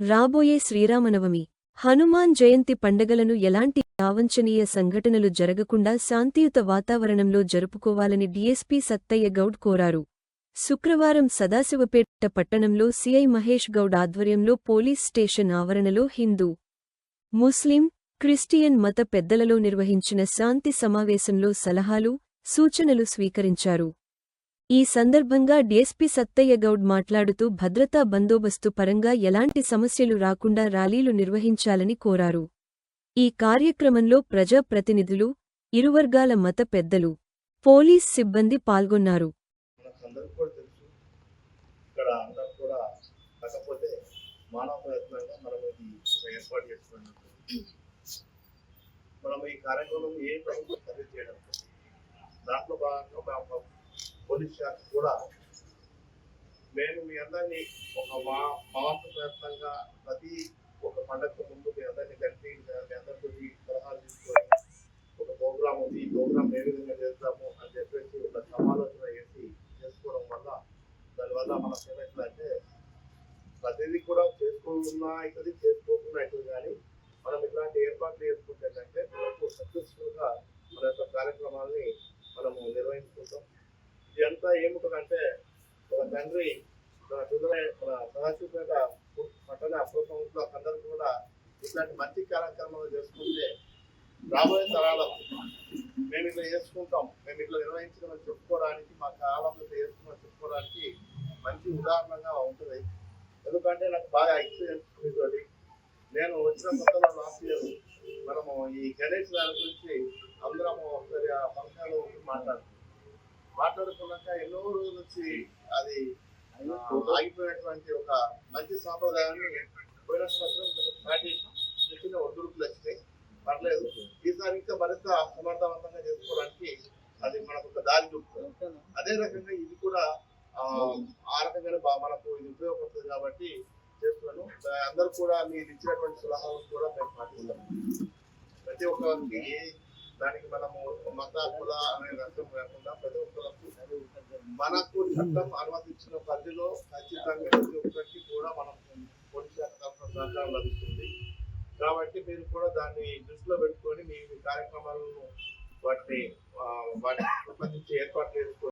రాబోయే శ్రీరామనవమి. హనుమాన్ జయంతి పండగలను ఎలాంటి అవంచనీయ సంఘటనలు జరగకుండా శాంతియుత వాతావరణంలో జరుపుకోవాలని డీఎస్పీ సత్తయ్య గౌడ్ కోరారు. శుక్రవారం సదాశివపేట పట్టణంలో సీఐ మహేష్ గౌడ్ ఆధ్వర్యంలో పోలీస్ స్టేషన్ ఆవరణలో హిందూ ముస్లిం క్రిస్టియన్ మత పెద్దలలో నిర్వహించిన శాంతి సమావేశంలో సలహాలు సూచనలు స్వీకరించారు. ఈ సందర్భంగా డీఎస్పీ సత్తయ్య గౌడ్ మాట్లాడుతూ భద్రతా బందోబస్తు పరంగా ఎలాంటి సమస్యలు రాకుండా ర్యాలీలు నిర్వహించాలని కోరారు. ఈ కార్యక్రమంలో ప్రజాప్రతినిధులు ఇరువర్గాల మత పెద్దలు పోలీస్ సిబ్బంది పాల్గొన్నారు. మనం ఈ కార్యక్రమం ఏ ప్రభుత్వం చేయడం దాంట్లో భాగంగా పోలీస్ శాఖ కూడా మేము మీ అందరినీ ఒక మా మా ప్రయత్నంగా ప్రతి ఒక పండగకు ముందు మీ అందరినీ కలిపి మీ అందరితో సలహాలు తీసుకొని ఒక ప్రోగ్రామ్ ఉంది. ఈ ప్రోగ్రామ్ ఏ విధంగా చేస్తాము అని చెప్పేసి ఒక సమాలోచన చేసి చేసుకోవడం వల్ల దానివల్ల మనకు ఏమైతుందంటే ప్రతిదీ కూడా చేసుకున్నా అవుతుంది చేసుకోకుండా అవుతుంది కానీ మనం ఇలాంటి ఏర్పాట్లు చేసుకుంటే మనకు సక్సెస్ఫుల్గా మన యొక్క కార్యక్రమాల్ని మనము నిర్వహించుకుంటాం. ఇదంతా ఏముంటుందంటే ఒక తండ్రి మన పిల్లల మన సదాశివపేట పట్టణ అప్రోత్సవంలో అందరూ కూడా ఇట్లాంటి మంచి కార్యక్రమాలు చేసుకుంటే రాబోయే తరాలకు మేము ఇట్లా చేసుకుంటాం. మేము ఇట్లా నిర్వహించడం చెప్పుకోవడానికి మా కాలంలో ఇట్లా చేసుకున్నాం చెప్పుకోవడానికి మంచి ఉదాహరణగా ఉంటుంది. ఎందుకంటే నాకు బాగా ఎక్స్పీరియన్స్ ఉంది నేను వచ్చిన కొత్తలో లాస్ట్ ఇయర్ మనము ఈ గణేష్ గారి గురించి అందరము ఒకసారి ఆ ఫంక్షన్లో ఉండి మాట్లాడుతున్నాం మాట్లాడుకున్నాక ఎన్నో రోజుల నుంచి అది ఆగిపోయినటువంటి ఒక మంచి సాంప్రదాయాన్ని పోయిన సంవత్సరం స్టార్ట్ చేసాం చిన్న వచ్చినాయి. పర్లేదు. ఈసారి ఇంకా మరింత సమర్థవంతంగా చేసుకోవడానికి అది మనకు ఒక దారి చూపుతుంది. అదే రకంగా ఇది కూడా ఆ, రకంగానే బా- మనకు ఇది ఉపయోగపడుతుంది కాబట్టి చేస్తున్నాను. అందరూ కూడా మీరు ఇచ్చినటువంటి సలహాలు కూడా మేము పాటిస్తాం. ప్రతి ఒక్కరికి దానికి మనము మత కుల అనే రంగం కాకుండా ప్రతి ఒక్కరికి మనకు చట్టం అనుమతించిన పరిధిలో ఖచ్చితంగా ప్రతి ఒక్కరికి కూడా మనం పోలీస్ శాఖ తరఫున సహకారం లభిస్తుంది. కాబట్టి మీరు కూడా దాన్ని దృష్టిలో పెట్టుకొని మీ కార్యక్రమాలను వాటిని వాటి ఏర్పాటు సంబంధించి